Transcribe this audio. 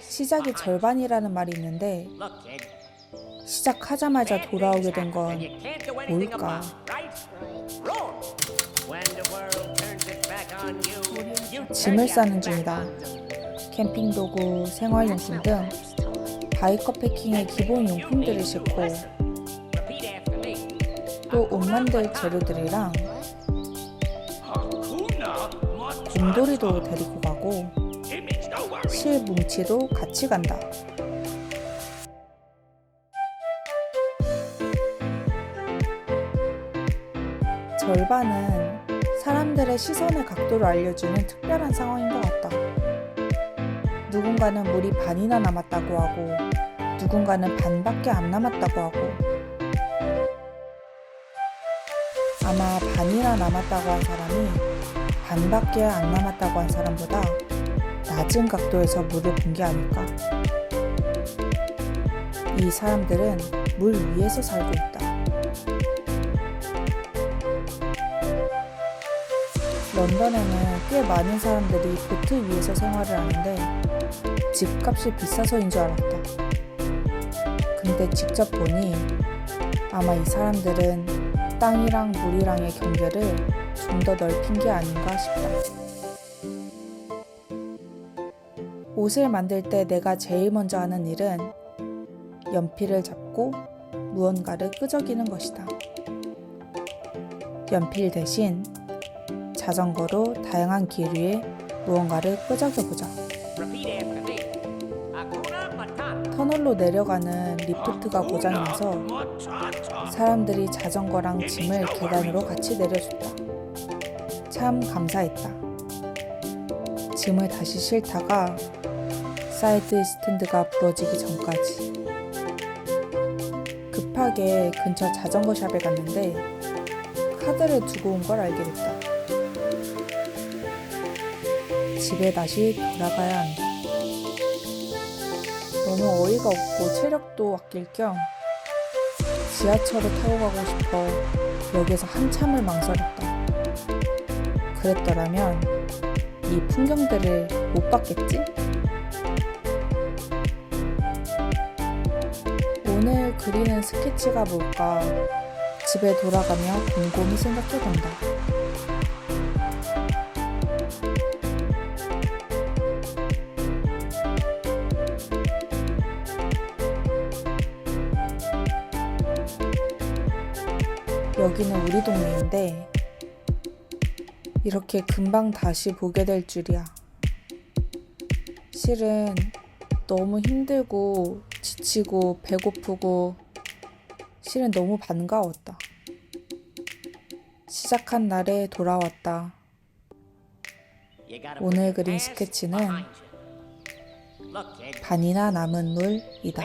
시작이 절반이라는 말이 있는데. 시작하자마자 돌아오게 된 건 뭘까? 짐을 싸는 중이다. 캠핑 도구, 생활용품 등 바이커 패킹의 기본 용품들을 싣고. 또 옷 만들 재료들이랑 곰돌이도 데리고 가고 실 뭉치도 같이 간다. 절반은 사람들의 시선의 각도를 알려주는 특별한 상황인 것 같다. 누군가는 물이 반이나 남았다고 하고, 누군가는 반밖에 안 남았다고 하고, 아마 반이나 남았다고 한 사람이 반밖에 안 남았다고 한 사람보다 낮은 각도에서 물을 본 게 아닐까. 이 사람들은 물 위에서 살고 있다. 런던에는 꽤 많은 사람들이 보트 위에서 생활을 하는데 집값이 비싸서인 줄 알았다. 근데 직접 보니 아마 이 사람들은 땅이랑 물이랑의 경계를 좀 더 넓힌 게 아닌가 싶다. 옷을 만들 때 내가 제일 먼저 하는 일은 연필을 잡고 무언가를 끄적이는 것이다. 연필 대신 자전거로 다양한 길 위에 무언가를 끄적여 보자. Repeat after me. Hakuna Matata. 터널로 내려가는 리프트가 고장나서 사람들이 자전거랑 짐을 계단으로 같이 내려줬다. 참 감사했다. 짐을 다시 싣다가 사이드 스탠드가 부러지기 전까지. 급하게 근처 자전거 샵에 갔는데 카드를 두고 온 걸 알게 됐다. 집에 다시 돌아가야 한다. 너무 어이가 없고 체력도 아낄 겸 지하철을 타고 가고 싶어 역에서 한참을 망설였다. 그랬더라면 이 풍경들을 못 봤겠지? 그리는 스케치가 뭘까 집에 돌아가며 곰곰이 생각해 본다. 여기는 우리 동네인데 이렇게 금방 다시 보게 될 줄이야. 실은 너무 힘들고 지치고 배고프고 실은 너무 반가웠다. 시작한 날에 돌아왔다. 오늘 그린 스케치는. 반이나 남은 물이다.